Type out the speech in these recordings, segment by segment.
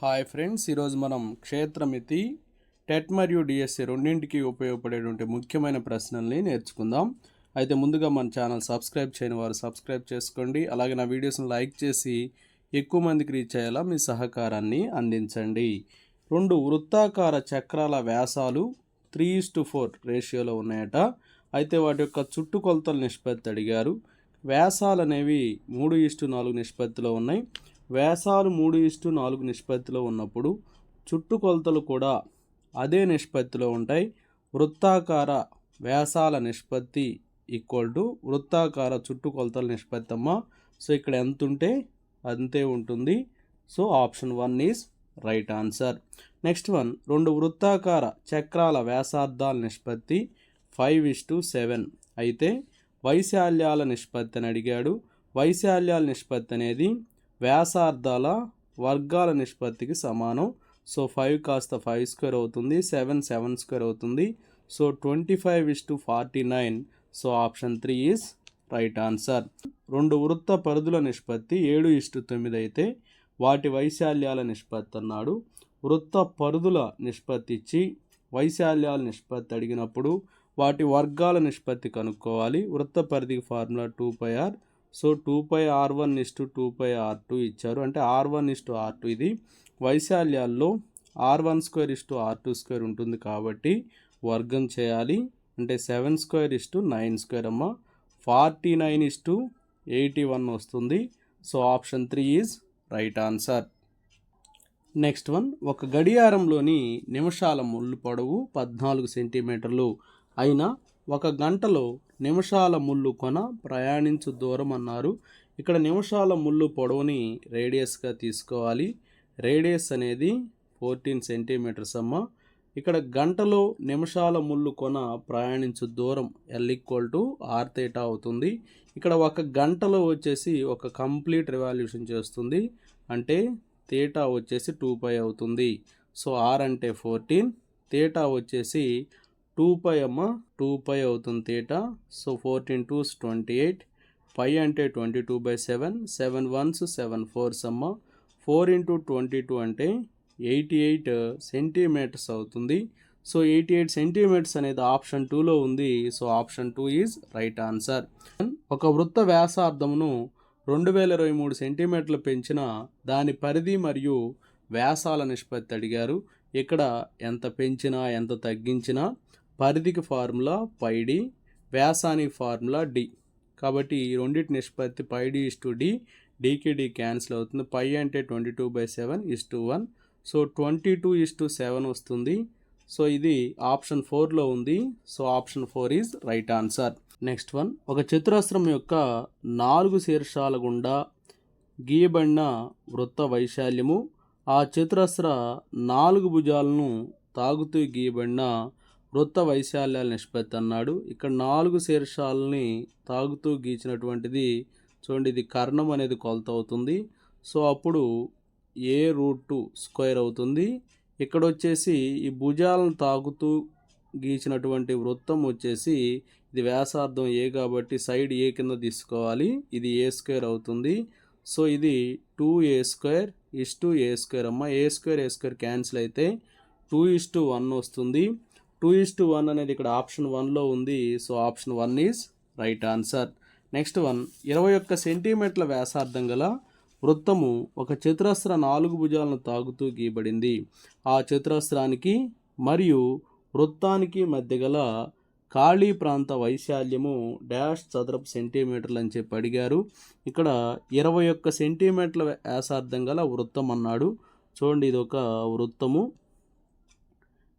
Hi friends ఈరోజు మనం క్షేత్రమితి TET మరియు డిఎస్సి రెండింటికి ఉపయోగపడేటువంటి ముఖ్యమైన ప్రశ్నల్ని నేర్చుకుందాం. అయితే ముందుగా మన ఛానల్ సబ్స్క్రైబ్ చేయని వారు సబ్స్క్రైబ్ చేసుకోండి. అలాగే నా వీడియోస్ని లైక్ చేసి ఎక్కువ మందికి రీచ్ అయ్యేలా మీ సహకారాన్ని అందించండి. రెండు వృత్తాకార చక్రాల వ్యాసాలు త్రీ ఇస్ టు ఫోర్ రేషియోలో ఉన్నాయట. అయితే వాటి యొక్క చుట్టుకొలతల నిష్పత్తి అడిగారు. వ్యాసాలు అనేవి మూడు ఇస్టు నాలుగు నిష్పత్తిలో ఉన్నాయి. వ్యాసాలు మూడు ఇస్టు నాలుగు నిష్పత్తిలో ఉన్నప్పుడు చుట్టుకొలతలు కూడా అదే నిష్పత్తిలో ఉంటాయి. వృత్తాకార వ్యాసాల నిష్పత్తి ఈక్వల్ టు వృత్తాకార చుట్టుకొలతల నిష్పత్తి అమ్మ. సో ఇక్కడ ఎంత ఉంటే అంతే ఉంటుంది. So option one is right answer. Next one రెండు వృత్తాకార చక్రాల వ్యాసార్థాల నిష్పత్తి ఫైవ్ ఇస్ టు సెవెన్. అయితే వైశాల్యాల నిష్పత్తి అని అడిగాడు. వైశాల్యాల నిష్పత్తి అనేది వ్యాసార్థాల వర్గాల నిష్పత్తికి సమానం. సో ఫైవ్ కాస్త ఫైవ్ స్క్వేర్ అవుతుంది. సెవెన్ సెవెన్ స్క్వేర్ అవుతుంది. So twenty five is to forty nine so option three is right answer రెండు వృత్త పరిధుల నిష్పత్తి ఏడు ఇస్టు తొమ్మిది అయితే వాటి వైశాల్యాల నిష్పత్తి అన్నాడు. వృత్త పరిధుల నిష్పత్తి ఇచ్చి వైశాల్యాల నిష్పత్తి అడిగినప్పుడు వాటి వర్గాల నిష్పత్తి కనుక్కోవాలి. వృత్త పరిధికి formula two pi r so two pi r one is to two pi r two ఇచ్చారు. అంటే r one is to r two ఇది వైశాల్యాల్లో r one square is to r two square ఉంటుంది కాబట్టి వర్గం చేయాలి. అంటే seven square is to nine square అమ్మ. Forty nine is to eighty one వస్తుంది. So option three is right answer. Next one ఒక గడియారంలోని నిమిషాల ముళ్ళు పొడవు పద్నాలుగు సెంటీమీటర్లు. అయినా ఒక గంటలో నిమిషాల ముళ్ళు కొన ప్రయాణించు దూరం అన్నారు. ఇక్కడ నిమిషాల ముళ్ళు పొడవుని రేడియస్గా తీసుకోవాలి. రేడియస్ అనేది ఫోర్టీన్ సెంటీమీటర్స్ అమ్మ. ఇక్కడ గంటలో నిమిషాల ముళ్ళు కొన ప్రయాణించు దూరం l equal to r theta అవుతుంది. ఇక్కడ ఒక గంటలో వచ్చేసి ఒక కంప్లీట్ రివాల్యూషన్ చేస్తుంది. అంటే తేటా వచ్చేసి టూ పై అవుతుంది. సో ఆర్ అంటే ఫోర్టీన్ తేటా వచ్చేసి టూ పై అమ్మ టూ పై అవుతుంది theta so fourteen twos twenty eight pi అంటే twenty two by seven seven ones seven fours అమ్మ. ఫోర్ ఇంటూ ట్వంటీ టూ అంటే ఎయిటీ ఎయిట్ సెంటీమీటర్స్ అవుతుంది. So eighty eight centimetres అనేది option టూలో ఉంది. So option two is right answer ఒక వృత్త వ్యాసార్థమును రెండు వేల ఇరవై మూడు సెంటీమీటర్లు పెంచిన దాని పరిధి మరియు వ్యాసాల నిష్పత్తి అడిగారు. ఇక్కడ ఎంత పెంచినా ఎంత తగ్గించినా పరిధికి ఫార్ములా పైడి వ్యాసానికి ఫార్ములా డి. కాబట్టి ఈ రెండింటి నిష్పత్తి pi d is to d డీకి d cancel అవుతుంది. పై అంటే twenty two by seven is to one. So twenty two is to seven వస్తుంది. సో ఇది ఆప్షన్ ఫోర్లో ఉంది. So option four is right answer. Next one. ఒక చతురస్రం యొక్క నాలుగు శీర్షాల గుండా గీయబడిన వృత్త వైశాల్యము ఆ చతురస్ర నాలుగు భుజాలను తాగుతూ గీయబడిన వృత్త వైశాల్యాల నిష్పత్తి అన్నాడు. ఇక్కడ నాలుగు శీర్షాలని తాగుతూ గీచినటువంటిది చూడండి ఇది కర్ణం అనేది కొలత అవుతుంది. సో అప్పుడు ఏ రూట్ టూ స్క్వేర్ అవుతుంది? ఇక్కడ వచ్చేసి ఈ భుజాలను తాగుతూ గీచినటువంటి వృత్తం వచ్చేసి ఇది వ్యాసార్థం ఏ కాబట్టి సైడ్ ఏ కింద తీసుకోవాలి? ఇది ఏ స్క్వేర్ అవుతుంది? సో ఇది two a square is to a square. అమ్మ a square a square cancel అయితే టూ ఇస్ టు వన్ వస్తుంది. టూ ఇస్ టు వన్ అనేది ఇక్కడ ఆప్షన్ వన్లో ఉంది. So option one is right answer. Next one ఇరవై ఒక్క సెంటీమీటర్ల వ్యాసార్థం గల వృత్తము ఒక చతురస్ర నాలుగు భుజాలను తాగుతూ గీయబడింది. ఆ చతురస్రానికి మరియు వృత్తానికి మధ్య గల ఖాళీ ప్రాంత వైశాల్యము డాష్ చదరపు సెంటీమీటర్లు అని చెప్పి అడిగారు. ఇక్కడ ఇరవై ఒక్క సెంటీమీటర్ల వ్యాసార్థం గల వృత్తం అన్నాడు. చూడండి ఇది ఒక వృత్తము.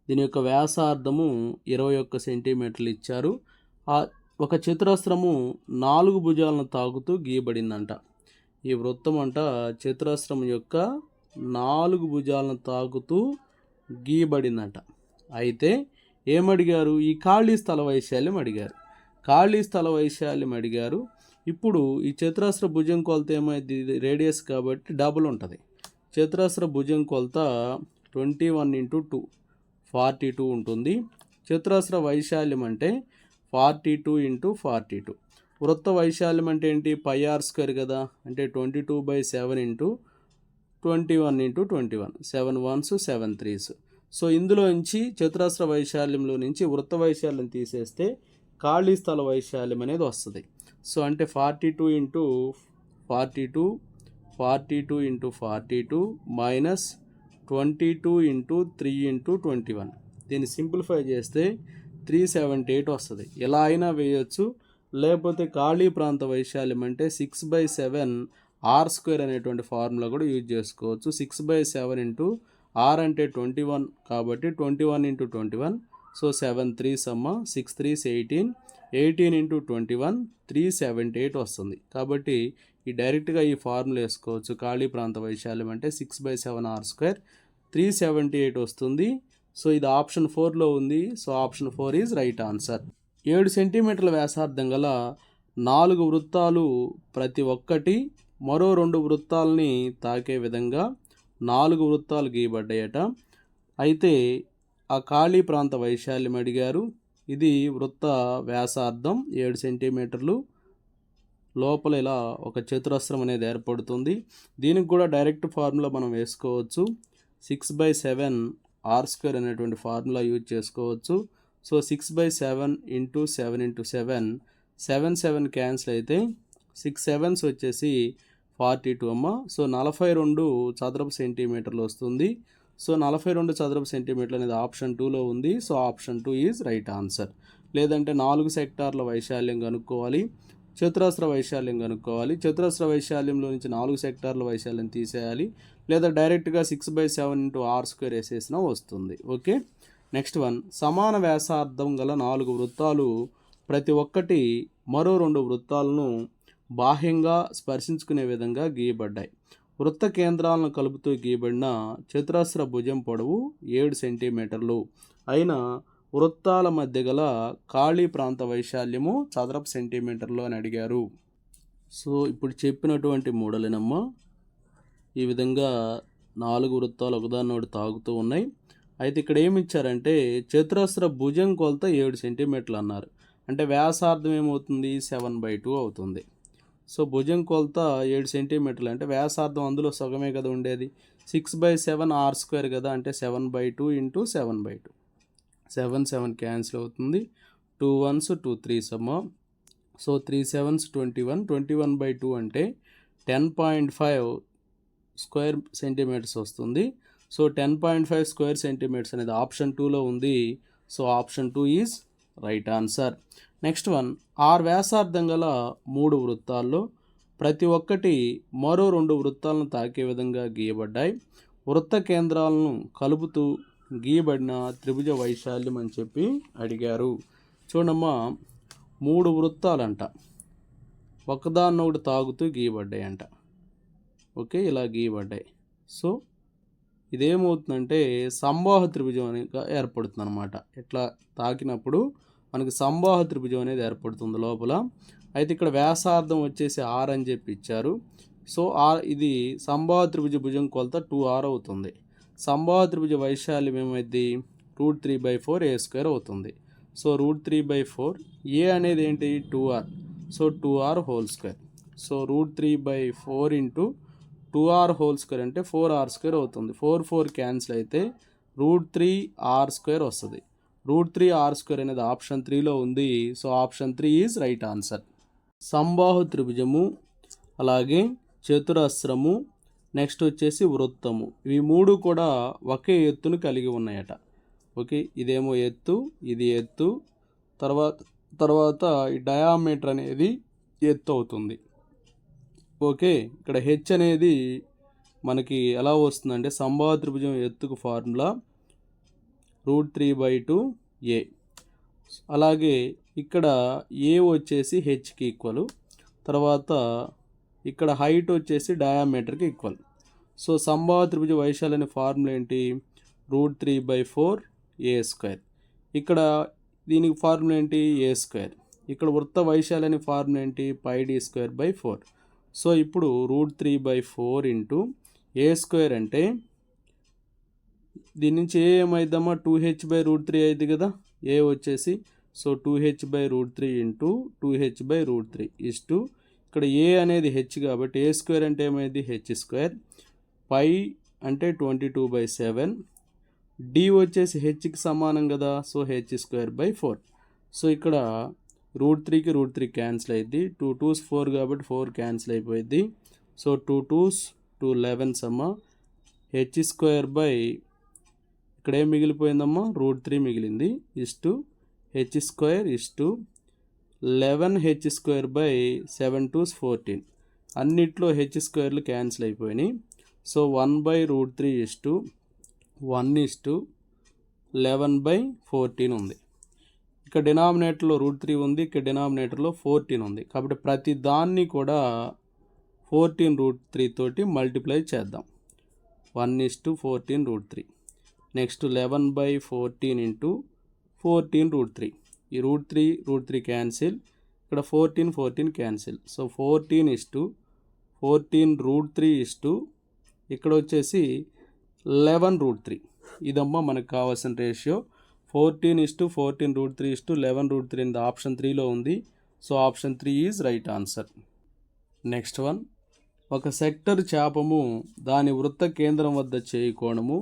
దీని యొక్క వ్యాసార్థము ఇరవై ఒక్క సెంటీమీటర్లు ఇచ్చారు. ఆ ఒక చతురస్రము నాలుగు భుజాలను తాకుతూ గీయబడిందంట. ఈ వృత్తం అంట చతురస్రం యొక్క నాలుగు భుజాలను తాకుతూ గీయబడిందంట. అయితే ఏమడిగారు? ఈ ఖాళీ స్థల వైశాల్యం అడిగారు. ఖాళీ స్థల వైశాల్యం అడిగారు. ఇప్పుడు ఈ చతురస్ర భుజం కొలత ఏమైంది? రేడియస్ కాబట్టి డబుల్ ఉంటుంది. చతురస్ర భుజం కొలత twenty one into two. Forty two ఉంటుంది. చతురస్ర వైశాల్యం అంటే forty two into forty two. వృత్త వైశాల్యం అంటే ఏంటి? పై ఆర్ స్క్వేర్ కదా. అంటే twenty two by seven into twenty one into twenty one. Seven ones seven threes. So ఇందులో నుంచి చతురస్ర వైశాల్యంలో నుంచి వృత్త వైశాల్యం తీసేస్తే ఖాళీ స్థల వైశాల్యం అనేది వస్తుంది. సో అంటే forty two into forty two forty two into forty two minus twenty two into three into twenty one. దీన్ని సింప్లిఫై చేస్తే త్రీ సెవెంటీ ఎయిట్ వస్తుంది. ఎలా అయినా వేయొచ్చు. లేకపోతే ఖాళీ ప్రాంత వైశాల్యం అంటే six by seven r square అనేటువంటి ఫార్ములా కూడా యూజ్ చేసుకోవచ్చు. Six by seven into r అంటే ట్వంటీ వన్ కాబట్టి twenty one into twenty one. So seven three సమ్మ six threes eighteen. Eighteen into twenty one three seventy eight వస్తుంది. కాబట్టి ఈ డైరెక్ట్గా ఈ ఫార్ములా వేసుకోవచ్చు. ఖాళీ ప్రాంత వైశాల్యం అంటే six by seven r square three seventy eight వస్తుంది. సో ఇది ఆప్షన్ ఫోర్లో ఉంది. So option four is right answer ఏడు సెంటీమీటర్ల వ్యాసార్థం గల నాలుగు వృత్తాలు ప్రతి ఒక్కటి మరో రెండు వృత్తాలని తాకే విధంగా నాలుగు వృత్తాలు గీయబడ్డాయట. అయితే ఆ ఖాళీ ప్రాంత వైశాల్యం అడిగారు. ఇది వృత్త వ్యాసార్థం ఏడు సెంటీమీటర్లు. లోపల ఇలా ఒక చతురస్రం అనేది ఏర్పడుతుంది. దీనికి కూడా డైరెక్ట్ ఫార్ములా మనం వేసుకోవచ్చు. Six by seven r square అనేటువంటి ఫార్ములా యూజ్ చేసుకోవచ్చు. So six by seven into seven into seven seven seven cancel అయితే సిక్స్ సెవెన్స్ వచ్చేసి ఫార్టీ టూ అమ్మ. సో నలభై రెండు చదరపు సెంటీమీటర్లు వస్తుంది. సో నలభై రెండు చదరపు సెంటీమీటర్లు అనేది ఆప్షన్ టూలో ఉంది. So option two is right answer లేదంటే నాలుగు సెక్టార్ల వైశాల్యం కనుక్కోవాలి. చతురస్ర వైశాల్యం కనుక్కోవాలి. చతురస్ర వైశాల్యంలో నుంచి నాలుగు సెక్టార్ల వైశాల్యం తీసేయాలి. లేదా డైరెక్ట్గా six by seven into r square వేసేసినా వస్తుంది. ఓకే? Next one. సమాన వ్యాసార్థం గల నాలుగు వృత్తాలు ప్రతి ఒక్కటి మరో రెండు వృత్తాలను బాహ్యంగా స్పర్శించుకునే విధంగా గీయబడ్డాయి. వృత్త కేంద్రాలను కలుపుతూ గీయబడిన చతురస్ర భుజం పొడవు ఏడు సెంటీమీటర్లు. అయిన వృత్తాల మధ్య గల ఖాళీ ప్రాంత వైశాల్యము చదరపు సెంటీమీటర్లు అని అడిగారు. సో ఇప్పుడు చెప్పినటువంటి మూడలినమ్మ. ఈ విధంగా నాలుగు వృత్తాలు ఒకదాన్నోటి తాగుతూ ఉన్నాయి. అయితే ఇక్కడ ఏమి ఇచ్చారంటే చతురస్ర భుజం కొలత ఏడు సెంటీమీటర్లు అన్నారు. అంటే వ్యాసార్థం ఏమవుతుంది? సెవెన్ బై టూ అవుతుంది. సో భుజం కొలత ఏడు సెంటీమీటర్లు. అంటే వ్యాసార్థం అందులో సగమే కదా ఉండేది. Six by seven r square కదా. అంటే seven by two into seven by two. Seven seven cancel అవుతుంది. టూ వన్స్ టూ త్రీస్ అమ్మ so three sevens twenty one. Twenty one by two అంటే ten point five square centimetres వస్తుంది. So ten point five square centimetres అనేది option టూలో ఉంది. So option two is right answer. Next one ఆరు వ్యాసార్థం గల మూడు వృత్తాల్లో ప్రతి ఒక్కటి మరో రెండు వృత్తాలను తాకే విధంగా గీయబడ్డాయి. వృత్త కేంద్రాలను కలుపుతూ గీయబడిన త్రిభుజ వైశాల్యం అని చెప్పి అడిగారు. చూడమ్మా మూడు వృత్తాలంట. ఒకదాన్నొకటి తాగుతూ గీయబడ్డాయంట. ఓకే ఇలా గీయబడ్డాయి. సో ఇదేమవుతుందంటే సంబాహ త్రిభుజం అనేది ఏర్పడుతుంది అనమాట ఇట్లా తాకినప్పుడు మనకి సంబాహ త్రిభుజం అనేది ఏర్పడుతుంది లోపల. అయితే ఇక్కడ వ్యాసార్థం వచ్చేసి ఆర్ అని చెప్పి ఇచ్చారు. సో ఆర్ ఇది సంబాహ త్రిభుజ భుజం కొలత టూ ఆర్ అవుతుంది. సంబాహ వైశాల్యం ఏమైంది root three by four a square అవుతుంది. So root three by four a అనేది ఏంటి? Two r. So two r whole square. So root three by four into two r whole square అంటే four r square అవుతుంది. Four four cancel అయితే root three r square వస్తుంది. Root three r square అనేది option త్రీలో ఉంది. So option three is right answer. సంబాహు త్రిభుజము అలాగే చతురస్రము నెక్స్ట్ వచ్చేసి వృత్తము. ఇవి మూడు కూడా ఒకే ఎత్తును కలిగి ఉన్నాయట. ఓకే ఇదేమో ఎత్తు ఇది ఎత్తు తర్వాత తర్వాత ఈ డయామీటర్ అనేది ఎత్తు అవుతుంది. ఓకే ఇక్కడ హెచ్ అనేది మనకి ఎలా వస్తుందంటే సంభావ త్రిభుజం ఎత్తుకు formula root three by two a. అలాగే ఇక్కడ ఏ వచ్చేసి హెచ్కి ఈక్వల్ తర్వాత ఇక్కడ హైట్ వచ్చేసి డయామీటర్కి ఈక్వల్ సో సంభావ త్రిభుజ వైశాల్య ఫార్ములా ఏంటి? Root three by four a square. ఇక్కడ దీనికి ఫార్ములా ఏంటి? A square. ఇక్కడ వృత్త వైశాల్యని ఫార్ములా ఏంటి? Pi d square by four. So ఇప్పుడు root three by four into a square అంటే దీని నుంచి ఏ ఏమైద్దామా? Two h by root three అయింది కదా? ఏ వచ్చేసి so two h by root three into two h by root three is two ఇక్కడ ఏ అనేది H కాబట్టి ఏ స్క్వేర్ అంటే ఏమైంది? హెచ్ స్క్వేర్ పై అంటే twenty two by seven d వచ్చేసి హెచ్కి సమానం కదా so h square by four so ఇక్కడ రూట్ త్రీకి రూట్ త్రీ క్యాన్సిల్ అయింది టూ టూస్ ఫోర్ కాబట్టి ఫోర్ క్యాన్సిల్ అయిపోయింది so two twos two elevens అమ్మ హెచ్ స్క్వేర్ బై ఇక్కడ ఏం మిగిలిపోయిందమ్మా? రూట్ త్రీ మిగిలింది. Is to h square is to eleven h square by seven twos fourteen. అన్నిట్లో h స్క్వేర్లు క్యాన్సిల్ అయిపోయినాయి. So one by root three is to one is to eleven by fourteen ఉంది. ఇక్కడ డినామినేటర్లో root three ఉంది ఇక్కడ డినామినేటర్లో fourteen ఉంది. కాబట్టి ప్రతి దాన్ని కూడా ఫోర్టీన్ రూట్ త్రీ తోటి మల్టిప్లై చేద్దాం. One is to fourteen root three. Next eleven by fourteen into fourteen root three. ఈ root three root three cancel. ఇక్కడ fourteen fourteen cancel. So fourteen is to fourteen root three is to ఇక్కడ వచ్చేసి eleven root three. ఇదమ్మా మనకు కావాల్సిన ratio. Fourteen is to fourteen root three is to eleven root three ఇంత option త్రీలో ఉంది. So option three is right answer next one ఒక sector చాపము దాని వృత్త కేంద్రం వద్ద చేయి కోణము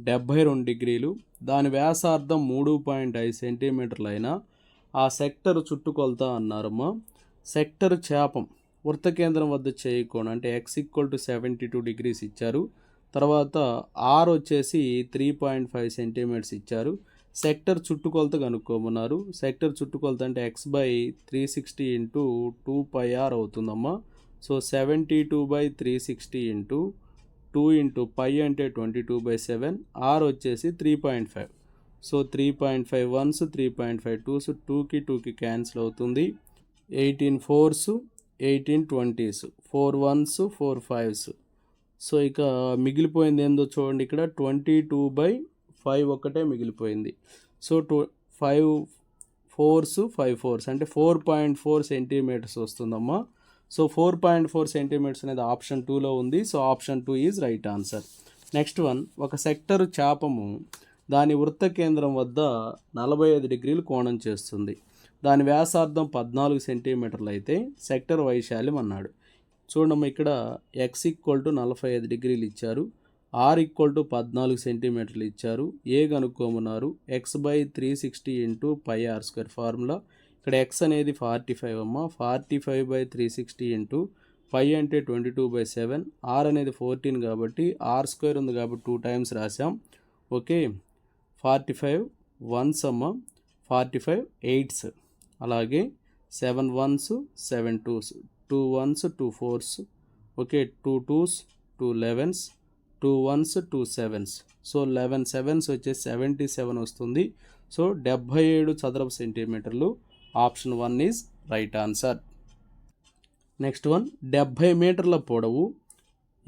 డెబ్భై రెండు డిగ్రీలు. దాని వ్యాసార్థం మూడు పాయింట్ ఐదు సెంటీమీటర్లు అయినా ఆ సెక్టర్ చుట్టుకొలత అన్నారమ్మా. సెక్టర్ చేపం వృత్త కేంద్రం వద్ద చేయి అంటే X equal to seventy two degrees ఇచ్చారు. తర్వాత ఆర్ వచ్చేసి త్రీ పాయింట్ ఫైవ్ సెంటీమీటర్స్ ఇచ్చారు. సెక్టర్ చుట్టుకొలత కనుక్కోమన్నారు. సెక్టర్ చుట్టుకొలత అంటే X by three sixty into two pi R అవుతుందమ్మా. So seventy two by three sixty into two into pi అంటే twenty two by seven R వచ్చేసి three point five. So three point five ones three point five twos టూకి టూకి cancel అవుతుంది. Eighteen fours eighteen twenties four ones four fives. So ఇక మిగిలిపోయింది ఏందో చూడండి ఇక్కడ ట్వంటీ టూ బై ఫైవ్ ఒక్కటే మిగిలిపోయింది. So two five fours five fours అంటే ఫోర్ పాయింట్ ఫోర్ సెంటీమీటర్స్ వస్తుందమ్మా. So four point four centimetres అనేది ఆప్షన్ టూలో ఉంది. So option two is right answer next one ఒక సెక్టర్ చాపము దాని వృత్త కేంద్రం వద్ద నలభై ఐదు డిగ్రీలు కోణం చేస్తుంది. దాని వ్యాసార్థం పద్నాలుగు సెంటీమీటర్లు అయితే సెక్టర్ వైశాల్యం అన్నాడు. చూడమ్మ ఇక్కడ ఎక్స్ ఈక్వల్ టు నలభై ఐదు డిగ్రీలు ఇచ్చారు. ఆర్ ఈక్వల్ టు పద్నాలుగు సెంటీమీటర్లు ఇచ్చారు. ఏ కనుక్కోమన్నారు X by three sixty into pi R square formula ఇక్కడ ఎక్స్ అనేది ఫార్టీ ఫైవ్ అమ్మ. Forty five by three sixty into five అంటే twenty two by seven R అనేది ఫోర్టీన్ కాబట్టి ఆర్ స్క్వేర్ ఉంది కాబట్టి టూ టైమ్స్ రాసాం ఓకే ఫార్టీ ఫైవ్ వన్స్ అమ్మ. ఫార్టీ ఫైవ్ ఎయిట్స్ అలాగే seven ones seven twos two ones two fours okay two twos two elevens two ones two sevens so eleven sevens వచ్చేసి seventy seven వస్తుంది. So డెబ్భై ఏడు చదరపు సెంటీమీటర్లు option one is right answer. Next one డెబ్భై మీటర్ల పొడవు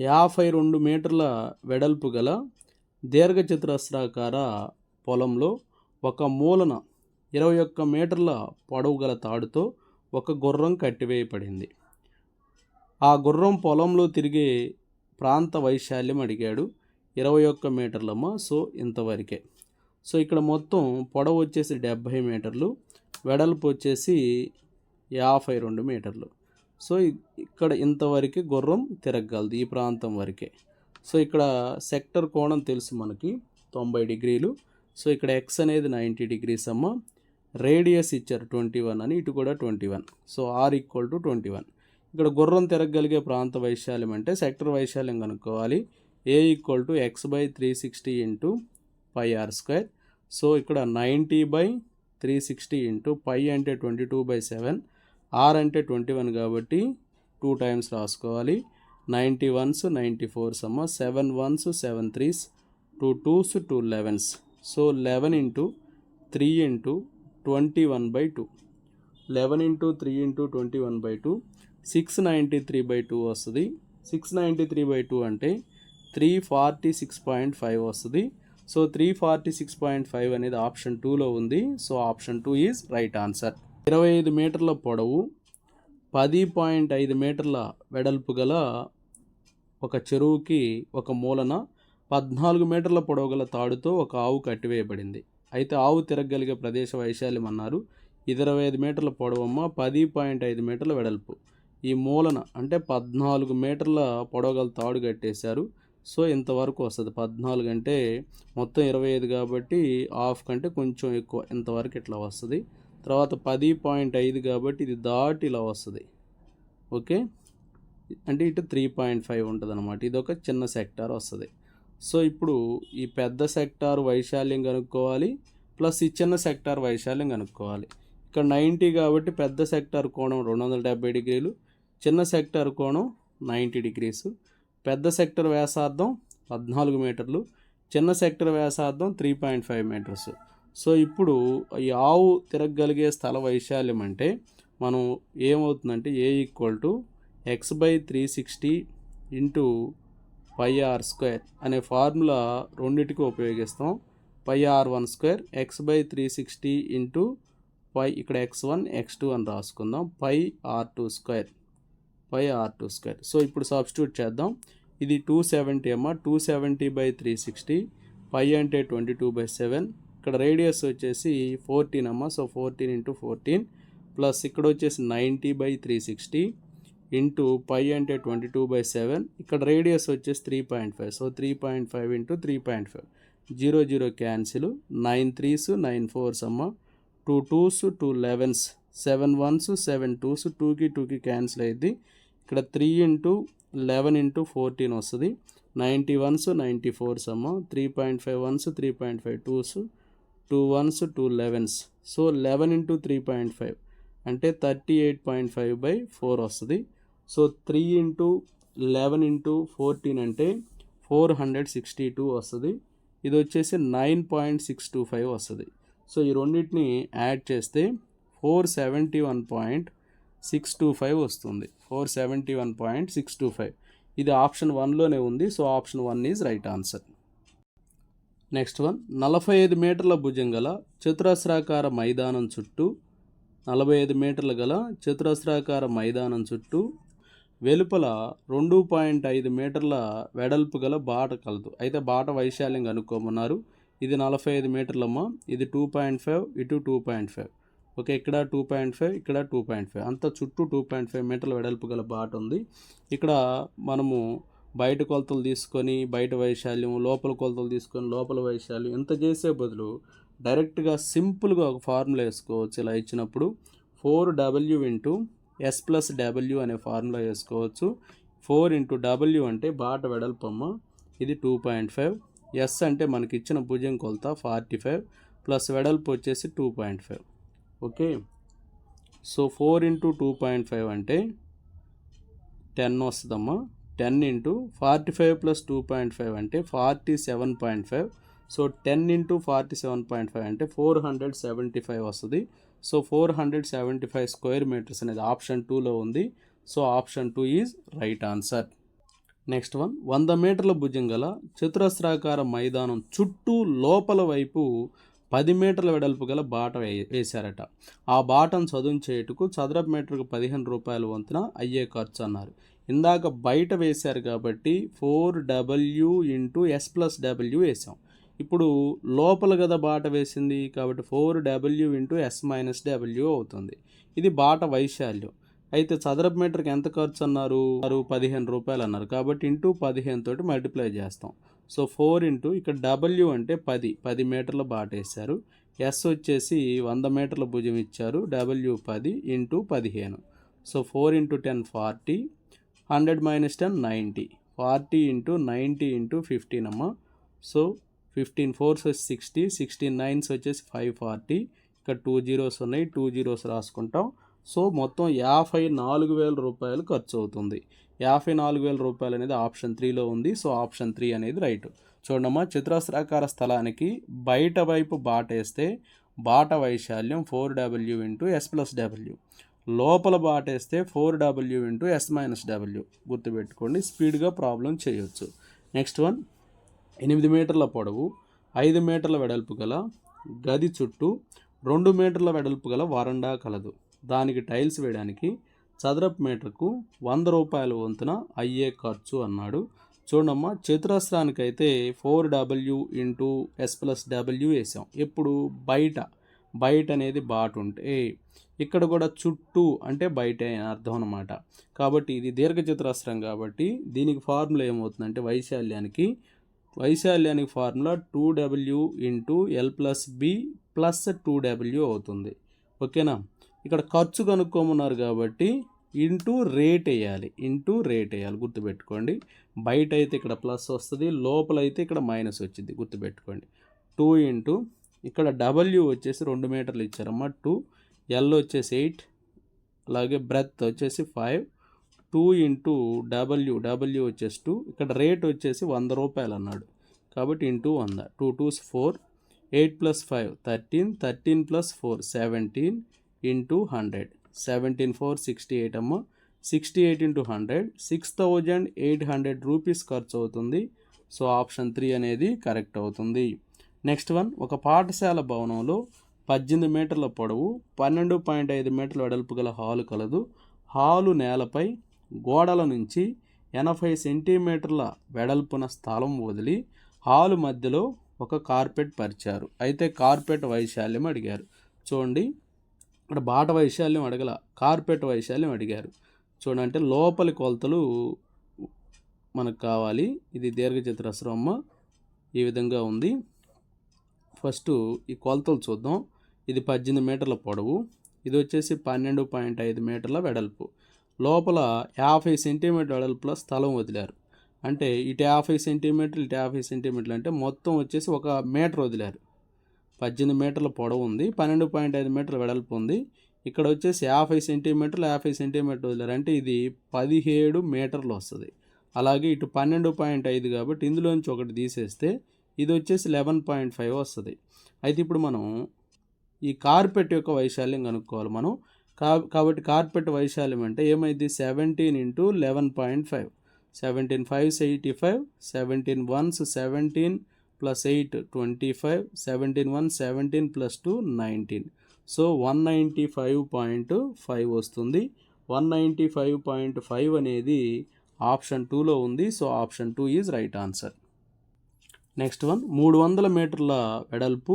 యాభై రెండు మీటర్ల వెడల్పు గల దీర్ఘచతురస్రాకార పొలంలో ఒక మూలన ఇరవై ఒక్క మీటర్ల పొడవు గల తాడుతో ఒక గుర్రం కట్టివేయబడింది. ఆ గుర్రం పొలంలో తిరిగే ప్రాంత వైశాల్యం అడిగాడు. ఇరవై ఒక్క మీటర్లమ్మ సో ఇంతవరకే. సో ఇక్కడ మొత్తం పొడవు వచ్చేసి డెబ్భై మీటర్లు. వెడల్పు వచ్చేసి యాభై రెండు మీటర్లు. సో ఇక్కడ ఇంతవరకు గుర్రం తిరగగలదు ఈ ప్రాంతం వరకే. సో ఇక్కడ సెక్టర్ కోణం తెలుసు మనకి తొంభై డిగ్రీలు. సో ఇక్కడ ఎక్స్ అనేది నైంటీ డిగ్రీస్ అమ్మ. రేడియస్ ఇచ్చారు ట్వంటీ వన్ అని ఇటు కూడా twenty one. So R equal to twenty one. ఇక్కడ గుర్రం తిరగగలిగే ప్రాంత వైశాల్యం అంటే సెక్టర్ వైశాల్యం కనుక్కోవాలి. A equal to X by three sixty into pi R square. So ఇక్కడ ninety by three sixty into pi అంటే twenty two by seven R అంటే ట్వంటీ వన్ కాబట్టి టూ టైమ్స్ రాసుకోవాలి. నైంటీ వన్స్ నైంటీ ఫోర్స్ అమ్మ seven ones seven threes two twos two elevens. So eleven into three into twenty one by two. Eleven into three into twenty one by two. Six ninety three by two వస్తుంది. Six ninety three by two అంటే three forty six point five వస్తుంది. So three forty six point five అనేది option టూలో ఉంది. So option two is right answer. ఇరవై ఐదు మీటర్ల పొడవు పది పాయింట్ ఐదు మీటర్ల వెడల్పు గల ఒక చెరువుకి ఒక మూలన పద్నాలుగు మీటర్ల పొడవు గల తాడుతో ఒక ఆవు కట్టివేయబడింది. అయితే ఆవు తిరగగలిగే ప్రదేశ వైశాల్యం అన్నారు. ఇరవై ఐదు మీటర్ల పొడవమ్మ పది పాయింట్ ఐదు మీటర్ల వెడల్పు. ఈ మూలన అంటే పద్నాలుగు మీటర్ల పొడవు గల తాడు కట్టేశారు. సో ఇంతవరకు వస్తుంది. పద్నాలుగు అంటే మొత్తం ఇరవై ఐదు కాబట్టి హాఫ్ కంటే కొంచెం ఎక్కువ ఇంతవరకు ఇట్లా వస్తుంది. తర్వాత పది పాయింట్ ఐదు కాబట్టి ఇది దాటి ఇలా వస్తుంది. ఓకే? అంటే ఇటు త్రీ పాయింట్ ఫైవ్ ఉంటుంది అనమాట ఇది ఒక చిన్న సెక్టార్ వస్తుంది. సో ఇప్పుడు ఈ పెద్ద సెక్టార్ వైశాల్యం కనుక్కోవాలి ప్లస్ ఈ చిన్న సెక్టార్ వైశాల్యం కనుక్కోవాలి. ఇక్కడ నైంటీ కాబట్టి పెద్ద సెక్టార్ కోణం రెండు వందల డెబ్బై డిగ్రీలు చిన్న సెక్టార్ కోణం నైంటీ డిగ్రీస్. పెద్ద సెక్టర్ వ్యాసార్థం పద్నాలుగు మీటర్లు చిన్న సెక్టర్ వ్యాసార్థం three point five metres. So ఇప్పుడు ఈ ఆవు తిరగగలిగే స్థల వైశాల్యం అంటే మనం ఏమవుతుందంటే A equal to X by three sixty into pi R square అనే ఫార్ములా రెండింటికి ఉపయోగిస్తాం. Pi R one square X by three sixty into pi ఇక్కడ ఎక్స్ వన్ ఎక్స్ టూ అని రాసుకుందాం. Pi R two square by R two square. So ఇప్పుడు substitute చేద్దాం. ఇది two seventy అమ్మ. Two seventy by three sixty. Pi అంటే twenty two by seven. ఇక్కడ radius వచ్చేసి fourteen అమ్మ. So fourteen into fourteen. Plus ఇక్కడ వచ్చేసి ninety by three sixty into pi అంటే ట్వంటీ టూ బై సెవెన్. ఇక్కడ రేడియస్ వచ్చేసి three point five. So three point five into three point five. Zero zero cancel. Nine threes nine fours అమ్మ. Two twos two elevens. Seven ones seven twos టూకి టూకి cancel అయ్యింది ఇక్కడ three into eleven into fourteen వస్తుంది. Ninety ones ninety fours అమ్మ. Three point five ones three point five twos two ones two elevens so eleven into three point five అంటే thirty eight point five by four వస్తుంది. So three into eleven into fourteen అంటే four hundred sixty two వస్తుంది. ఇది వచ్చేసి nine point six two five వస్తుంది. So ఈ రెండింటిని add చేస్తే four seventy one point six two five వస్తుంది. Four seventy one point six two five. ఇది ఆప్షన్ వన్లోనే ఉంది so option one is right answer. Next one నలభై ఐదు మీటర్ల భుజం గల చతురస్రాకార మైదానం చుట్టూ నలభై ఐదు మీటర్లు గల చతురస్రాకార మైదానం చుట్టూ వెలుపల రెండు పాయింట్ ఐదు మీటర్ల వెడల్పు గల బాట కలదు. అయితే బాట వైశాల్యం కనుక్కోమన్నారు ఇది నలభై ఐదు మీటర్లమ్మ ఇది టూ పాయింట్ ఫైవ్ ఇటు టూ పాయింట్ ఫైవ్. ఓకే ఇక్కడ టూ పాయింట్ ఫైవ్ ఇక్కడ టూ పాయింట్ ఫైవ్. అంత చుట్టూ టూ పాయింట్ ఫైవ్ మీటర్ల వెడల్పు గల బాట ఉంది. ఇక్కడ మనము బయట కొలతలు తీసుకొని బయట వైశాల్యం లోపల కొలతలు తీసుకొని లోపల వైశాల్యం ఇంత చేసే బదులు డైరెక్ట్గా సింపుల్గా ఒక ఫార్ములా వేసుకోవచ్చు ఇలా ఇచ్చినప్పుడు. Four W into S plus W అనే ఫార్ములా వేసుకోవచ్చు. ఫోర్ ఇంటూ డబ్ల్యూ అంటే బాట వెడల్పమ్మ ఇది టూ పాయింట్ ఫైవ్. ఎస్ అంటే మనకి ఇచ్చిన భుజం కొలత ఫార్టీ ఫైవ్. ప్లస్ వెడల్పు వచ్చేసి two point five. Okay? So four into two point five అంటే టెన్ వస్తుందమ్మా. Ten into forty five plus two point five అంటే forty seven point five. So ten into forty seven point five అంటే four hundred seventy five వస్తుంది. So four hundred seventy five square metres అనేది option టూలో ఉంది. So option two is right answer. Next one. వంద మీటర్ల భుజం గల చతురస్రాకార మైదానం చుట్టూ లోపల వైపు పది మీటర్ల వెడల్పు గల బాట వే వేశారట. ఆ బాటను చదువు చేయుటకు చదరపు మీటర్కు పదిహేను రూపాయల వంతున అయ్యే ఖర్చు అన్నారు. ఇందాక బయట వేశారు కాబట్టి four W into S plus W వేసాం ఇప్పుడు లోపల కదా బాట వేసింది కాబట్టి four W into S minus W అవుతుంది. ఇది బాట వైశాల్యం. అయితే చదరపు మీటర్కి ఎంత ఖర్చు అన్నారు? పదిహేను రూపాయలు అన్నారు. కాబట్టి ఇంటూ పదిహేను తోటి మల్టిప్లై చేస్తాం. సో ఫోర్ ఇంటూ ఇక్కడ డబ్ల్యూ అంటే పది. పది మీటర్ల బాటేశారు ఎస్ వచ్చేసి వంద మీటర్ల భుజం ఇచ్చారు. డబ్ల్యూ పది ఇంటూ పదిహేను. So four into ten forty. Hundred minus ten ninety. Forty into ninety into fifteen అమ్మ. సో ఫిఫ్టీన్ ఫోర్స్ వచ్చి సిక్స్టీ. సిక్స్టీన్ నైన్స్ వచ్చేసి ఫైవ్ ఫార్టీ. ఇక్కడ టూ జీరోస్ ఉన్నాయి. టూ జీరోస్ రాసుకుంటాం. సో మొత్తం యాభై నాలుగు వేల రూపాయలు ఖర్చు అవుతుంది. యాభై నాలుగు వేల రూపాయలు అనేది ఆప్షన్ త్రీలో ఉంది. సో ఆప్షన్ త్రీ అనేది రైట్. చూడమ్మా చతురస్రాకార స్థలానికి బయట వైపు బాట వేస్తే బాట వైశాల్యం four W into S plus W. లోపల బాటేస్తే four W into S minus W. గుర్తుపెట్టుకోండి స్పీడ్గా ప్రాబ్లం చేయొచ్చు. నెక్స్ట్ వన్ ఎనిమిది మీటర్ల పొడవు ఐదు మీటర్ల వెడల్పు గల గది చుట్టూ రెండు మీటర్ల వెడల్పు గల వరండా కలదు. దానికి టైల్స్ వేయడానికి చదరపు మీటర్కు వంద రూపాయల వంతున అయ్యే ఖర్చు అన్నాడు. చూడమ్మా చతురస్రానికైతే four W into S plus W వేసాం. ఎప్పుడు? బయట. బయట అనేది బాట్ ఉంటే. ఇక్కడ కూడా చుట్టూ అంటే బయట అర్థం అనమాట కాబట్టి ఇది దీర్ఘచతురస్రం కాబట్టి దీనికి ఫార్ములా ఏమవుతుందంటే వైశాల్యానికి వైశాల్యానికి formula two W into L plus B plus two W అవుతుంది. ఓకేనా? ఇక్కడ ఖర్చు కనుక్కోమన్నారు కాబట్టి ఇంటూ రేట్ వేయాలి. ఇంటూ రేట్ వేయాలి. గుర్తుపెట్టుకోండి. బయట అయితే ఇక్కడ ప్లస్ వస్తుంది. లోపల అయితే ఇక్కడ మైనస్ వచ్చింది. గుర్తుపెట్టుకోండి. టూ ఇంటూ ఇక్కడ డబ్ల్యూ వచ్చేసి రెండు మీటర్లు ఇచ్చారమ్మా. టూ ఎల్ వచ్చేసి ఎయిట్ అలాగే బ్రెత్ వచ్చేసి five two into W W వచ్చేసి టూ. ఇక్కడ రేట్ వచ్చేసి వంద రూపాయలు అన్నాడు. కాబట్టి ఇంటూ వంద. Two twos four eight plus five thirteen thirteen plus four seventeen into hundred seventeen fours sixty eight అమ్మ. Sixty eight into hundred six thousand eight hundred rupees ఖర్చు అవుతుంది. సో ఆప్షన్ త్రీ అనేది కరెక్ట్ అవుతుంది. Next one ఒక పాఠశాల భవనంలో పద్దెనిమిది మీటర్ల పొడవు పన్నెండు పాయింట్ ఐదు మీటర్ల వెడల్పు గల హాలు కలదు. హాలు నేలపై గోడల నుంచి ఎనభై సెంటీమీటర్ల వెడల్పున స్థలం వదిలి హాలు మధ్యలో ఒక కార్పెట్ పరిచారు. అయితే కార్పెట్ వైశాల్యం అడిగారు. చూడండి. ఇక్కడ బాట వైశాల్యం అడగల కార్పెట్ వైశాల్యం అడిగారు. చూడండి అంటే లోపలి కొలతలు మనకు కావాలి. ఇది దీర్ఘచతురస్రం అమ్మ ఈ విధంగా ఉంది. ఫస్ట్ ఈ కొలతలు చూద్దాం. ఇది పద్దెనిమిది మీటర్ల పొడవు. ఇది వచ్చేసి పన్నెండు పాయింట్ ఐదు మీటర్ల వెడల్పు. లోపల యాభై సెంటీమీటర్ వెడల్పుల స్థలం వదిలారు. అంటే ఇటు యాభై సెంటీమీటర్లు ఇటు యాభై సెంటీమీటర్లు అంటే మొత్తం వచ్చేసి ఒక మీటర్ వదిలారు. పద్దెనిమిది మీటర్ల పొడవు ఉంది పన్నెండు పాయింట్ ఐదు మీటర్ల వెడల్పు ఉంది. ఇక్కడ వచ్చేసి యాభై సెంటీమీటర్లు యాభై సెంటీమీటర్లు వదిలారు. అంటే ఇది పదిహేడు మీటర్లు వస్తుంది. అలాగే ఇటు పన్నెండు పాయింట్ ఐదు కాబట్టి ఇందులోంచి ఒకటి తీసేస్తే ఇది వచ్చేసి లెవెన్ పాయింట్ ఫైవ్ వస్తుంది. అయితే ఇప్పుడు మనం ఈ కార్పెట్ యొక్క వైశాల్యం కనుక్కోవాలి మనం. కా కాబట్టి కార్పెట్ వైశాల్యం అంటే ఏమైంది? Seventeen into eleven point five. Seventeen fives eighty five seventeen ones seventeen plus eight twenty five seventeen one seventeen plus two nineteen so one ninety five point five వస్తుంది. One ninety five point five అనేది option టూలో ఉంది. So option two is right answer next one మూడు వందల మీటర్ల వెడల్పు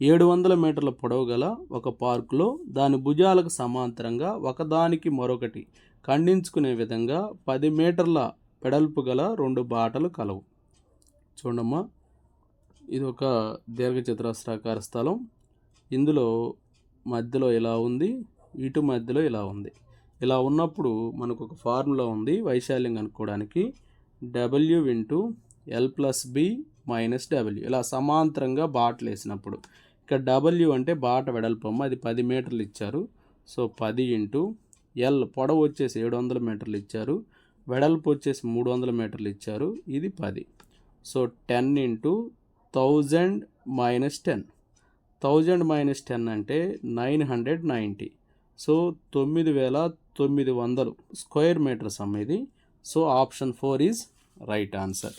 ఏడు వందల మీటర్ల పొడవు గల ఒక పార్కులో దాని భుజాలకు సమాంతరంగా ఒకదానికి మరొకటి ఖండించుకునే విధంగా పది మీటర్ల వెడల్పు గల రెండు బాటలు కలవు. చూడమ్మా. ఇది ఒక దీర్ఘచతురస్రాకార స్థలం. ఇందులో మధ్యలో ఇలా ఉంది ఇటు మధ్యలో ఇలా ఉంది. ఇలా ఉన్నప్పుడు మనకు ఒక ఫార్ములా ఉంది వైశాల్యం కనుక్కోవడానికి. W into L plus B minus W ఇలా సమాంతరంగా బాటలు వేసినప్పుడు. ఇక్కడ డబ్ల్యూ అంటే బాట వెడల్పమ్మ అది పది మీటర్లు ఇచ్చారు. సో పది ఇంటూ ఎల్ పొడవు వచ్చేసి ఏడు వందల మీటర్లు ఇచ్చారు. వెడల్పు వచ్చేసి మూడు వందల మీటర్లు ఇచ్చారు. ఇది పది. So ten into thousand minus ten. Thousand minus ten అంటే నైన్ హండ్రెడ్ నైంటీ. సో తొమ్మిది వేల తొమ్మిది వందలు స్క్వేర్ మీటర్స్ అమ్మ ఇది. So option four is right answer.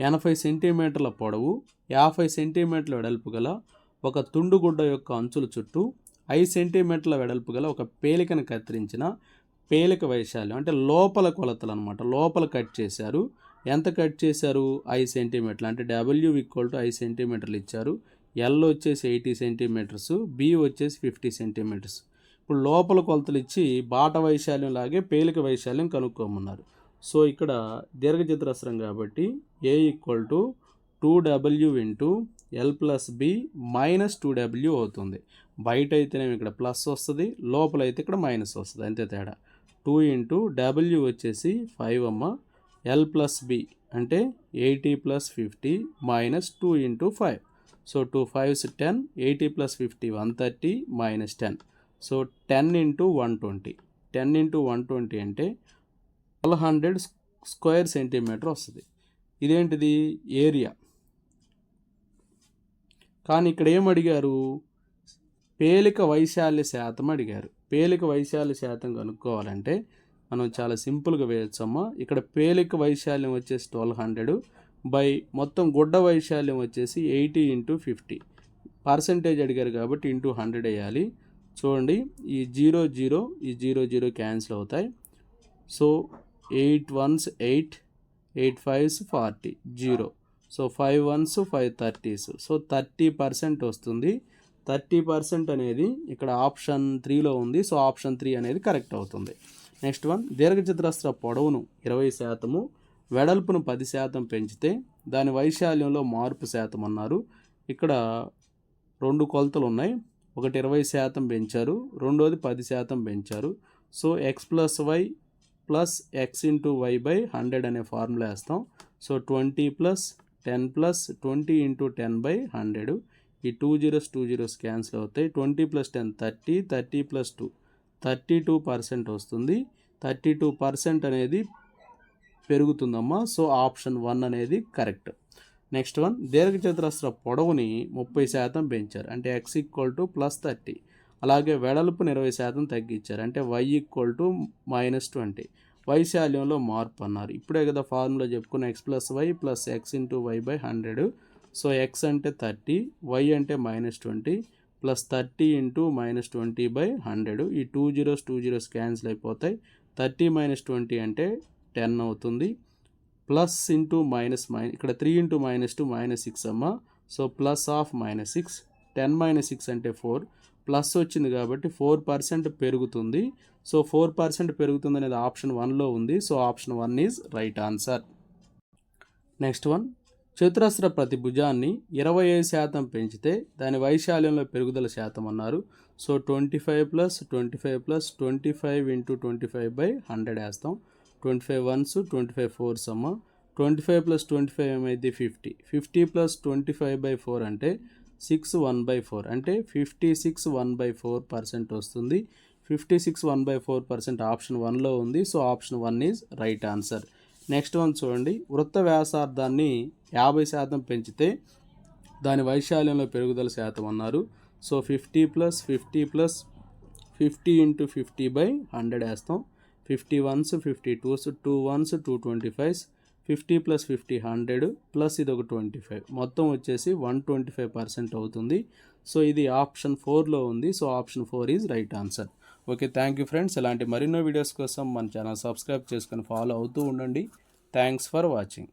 ఎనభై సెంటీమీటర్ల పొడవు యాభై సెంటీమీటర్ల వెడల్పు గల ఒక తుండుగుడ్డ యొక్క అంచుల చుట్టూ ఐదు సెంటీమీటర్ల వెడల్పు గల ఒక పేలికను కత్తిరించిన పేలిక వైశాల్యం అంటే లోపల కొలతలు అనమాట లోపల కట్ చేశారు. ఎంత కట్ చేశారు? ఐదు సెంటీమీటర్లు. అంటే డబ్ల్యూ ఈక్వల్ టు ఐదు సెంటీమీటర్లు ఇచ్చారు. ఎల్ వచ్చేసి ఎయిటీ సెంటీమీటర్స్. బి వచ్చేసి ఫిఫ్టీ సెంటీమీటర్స్. ఇప్పుడు లోపల కొలతలు ఇచ్చి బాట వైశాల్యం లాగే పేలిక వైశాల్యం కనుక్కోమన్నారు. సో ఇక్కడ దీర్ఘచతురస్రం కాబట్టి A equal to two W into L plus B minus two W అవుతుంది. బయట అయితేనేమి ఇక్కడ ప్లస్ వస్తుంది. లోపల అయితే ఇక్కడ మైనస్ వస్తుంది. అంతే తేడా. టూ ఇంటూ డబ్ల్యూ వచ్చేసి ఫైవ్ అమ్మ. ఎల్ ప్లస్ బి అంటే eighty plus fifty minus two into five so two fives ten eighty plus fifty one thirty minus ten so ten into one twenty ten into one twenty అంటే twelve hundred square centimetre వస్తుంది. ఇదేంటిది? Area కానీ ఇక్కడ ఏం అడిగారు? పేలిక వైశాల్య శాతం అడిగారు. పేలిక వైశాల్య శాతం కనుక్కోవాలంటే మనం చాలా సింపుల్గా వేయొచ్చమ్మా. ఇక్కడ పేలిక వైశాల్యం వచ్చేసి ట్వెల్వ్ హండ్రెడ్ బై మొత్తం గుడ్డ వైశాల్యం వచ్చేసి ఎయిటీ ఇంటూ ఫిఫ్టీ. పర్సంటేజ్ అడిగారు కాబట్టి ఇంటూ హండ్రెడ్ వేయాలి. చూడండి ఈ జీరో జీరో ఈ జీరో జీరో క్యాన్సిల్ అవుతాయి. So eight ones eight eight fives forty zero. So five ones five thirties. So thirty percent thirty. Thirty percent అనేది ఇక్కడ ఆప్షన్ త్రీలో ఉంది. సో ఆప్షన్ త్రీ అనేది కరెక్ట్ అవుతుంది. నెక్స్ట్ వన్ దీర్ఘచతురస్ర పొడవును ఇరవై శాతము వెడల్పును పది శాతం పెంచితే దాని వైశాల్యంలో మార్పు శాతం అన్నారు. ఇక్కడ రెండు కొలతలు ఉన్నాయి. ఒకటి ఇరవై శాతం పెంచారు రెండోది పది శాతం పెంచారు. So X plus Y plus X into Y by hundred అనే ఫార్ములా వేస్తాం. So twenty plus ten plus twenty into ten by hundred ఈ two zeros two zeros cancel అవుతాయి. Twenty plus ten thirty thirty plus two thirty two percent వస్తుంది. Thirty two percent అనేది పెరుగుతుందమ్మా. So option one అనేది correct. Next one దీర్ఘచతురస్ర పొడవుని ముప్పై శాతం పెంచారు. అంటే X equal to plus thirty. అలాగే వెడల్పుని ఇరవై శాతం తగ్గించారు. అంటే y equal to minus twenty. వైశాల్యంలో మార్పు అన్నారు. ఇప్పుడే కదా ఫార్ములా చెప్పుకున్న x plus y plus x into y by hundred. So x అంటే థర్టీ వై అంటే minus twenty plus thirty into minus twenty by hundred. ఈ two zeros two zeros cancel అయిపోతాయి. Thirty minus twenty అంటే ten అవుతుంది. Plus into minus minus ఇక్కడ three into minus two minus six అమ్మ. So plus of minus six. Ten minus six అంటే four. Plus వచ్చింది కాబట్టి four percent పెరుగుతుంది. So four percent పెరుగుతుంది అనేది ఆప్షన్ వన్లో ఉంది. So option one is right answer. Next one. చతురస్ర ప్రతి భుజాన్ని ఇరవై ఐదు శాతం పెంచితే దాని వైశాల్యంలో పెరుగుదల శాతం అన్నారు. So twenty five plus twenty five plus twenty five into twenty five by hundred వేస్తాం. Twenty five ones twenty five fours అమ్మ. Twenty five plus twenty five ఏమైంది? Fifty. Fifty plus twenty five by four అంటే six one by four. అంటే fifty six one by four percent వస్తుంది. Fifty six one by four percent option వన్లో ఉంది. So option one is right answer. Next one చూడండి. వృత్త వ్యాసార్థాన్ని యాభై శాతం పెంచితే దాని వైశాల్యంలో పెరుగుదల శాతం అన్నారు. So fifty plus fifty plus fifty into fifty by hundred వేస్తాం. Fifty ones fifty twos two ones two twenty fives fifty plus fifty hundred plus ఇది ఒక ట్వంటీ ఫైవ్. మొత్తం వచ్చేసి వన్ ట్వంటీ ఫైవ్ పర్సెంట్ అవుతుంది. సో ఇది option ఫోర్లో ఉంది. So option four is right answer. Okay thank you friends ఇలాంటి మరిన్నో వీడియోస్ కోసం మన ఛానల్ సబ్స్క్రైబ్ చేసుకొని ఫాలో అవుతూ ఉండండి. Thanks for watching